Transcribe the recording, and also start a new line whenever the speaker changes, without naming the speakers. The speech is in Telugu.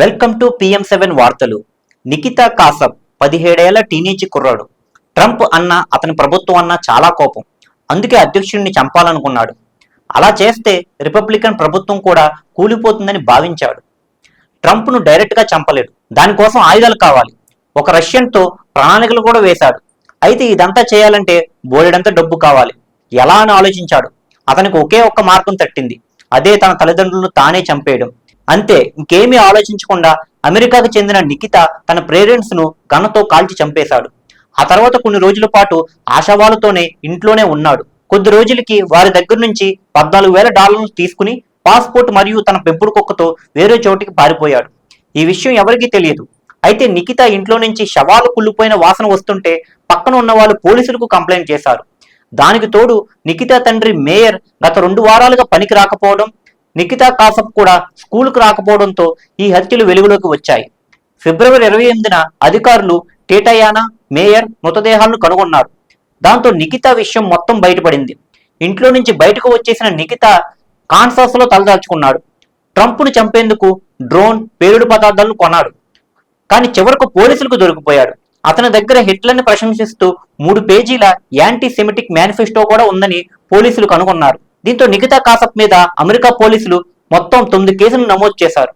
వెల్కమ్ టు పిఎం సెవెన్ వార్తలు. నికితా కాసబ్ పదిహేడేళ్ళ టీనేజ్ కుర్రాడు. ట్రంప్ అన్న అతని ప్రభుత్వం అన్న చాలా కోపం. అందుకే అధ్యక్షుడిని చంపాలనుకున్నాడు. అలా చేస్తే రిపబ్లికన్ ప్రభుత్వం కూడా కూలిపోతుందని భావించాడు. ట్రంప్ను డైరెక్ట్గా చంపలేడు దానికోసం ఆయుధాలు కావాలి. ఒక రష్యన్తో ప్రణాళికలు కూడా వేశాడు. అయితే ఇదంతా చేయాలంటే బోలెడంత డబ్బు కావాలి. ఎలా అని ఆలోచించాడు. అతనికి ఒకే ఒక్క మార్గం తట్టింది. అదే తన తల్లిదండ్రులను తానే చంపేయడం. అంతే ఇంకేమీ ఆలోచించకుండా అమెరికాకు చెందిన నిఖిత తన పేరెంట్స్ను గనతో కాల్చి చంపేశాడు. ఆ తర్వాత కొన్ని రోజుల పాటు ఆశావాలతోనే ఇంట్లోనే ఉన్నాడు. కొద్ది రోజులకి వారి దగ్గర నుంచి పద్నాలుగు వేల డాలర్లు తీసుకుని పాస్పోర్ట్ మరియు తన పెంపుడు కుక్కతో వేరే చోటికి పారిపోయాడు. ఈ విషయం ఎవరికీ తెలియదు. అయితే నిఖిత ఇంట్లో నుంచి శవాలు కుళ్ళిపోయిన వాసన వస్తుంటే పక్కన ఉన్న వాళ్ళు పోలీసులకు కంప్లైంట్ చేశారు. దానికి తోడు నిఖిత తండ్రి మేయర్ గత రెండు వారాలుగా పనికి రాకపోవడం నిఖితా కాసప్ కూడా స్కూలుకు రాకపోవడంతో ఈ హత్యలు వెలుగులోకి వచ్చాయి. ఫిబ్రవరి ఇరవై ఎనిమిదిన అధికారులు టేటయానా మేయర్ మృతదేహాలను కనుగొన్నారు. దాంతో నిఖితా విషయం మొత్తం బయటపడింది. ఇంట్లో నుంచి బయటకు వచ్చేసిన నిఖితా కాన్సాస్లో తలదాచుకున్నాడు. ట్రంప్ను చంపేందుకు డ్రోన్ పేలుడు పదార్థాలను కొన్నాడు. కానీ చివరకు పోలీసులకు దొరికిపోయాడు. అతని దగ్గర హిట్లర్ని ప్రశంసిస్తూ మూడు పేజీల యాంటీ సెమిటిక్ మేనిఫెస్టో కూడా ఉందని పోలీసులు కనుగొన్నారు. దీంతో నిఖితా కాసప్ మీద అమెరికా పోలీసులు మొత్తం తొమ్మిది కేసులు నమోదు చేశారు.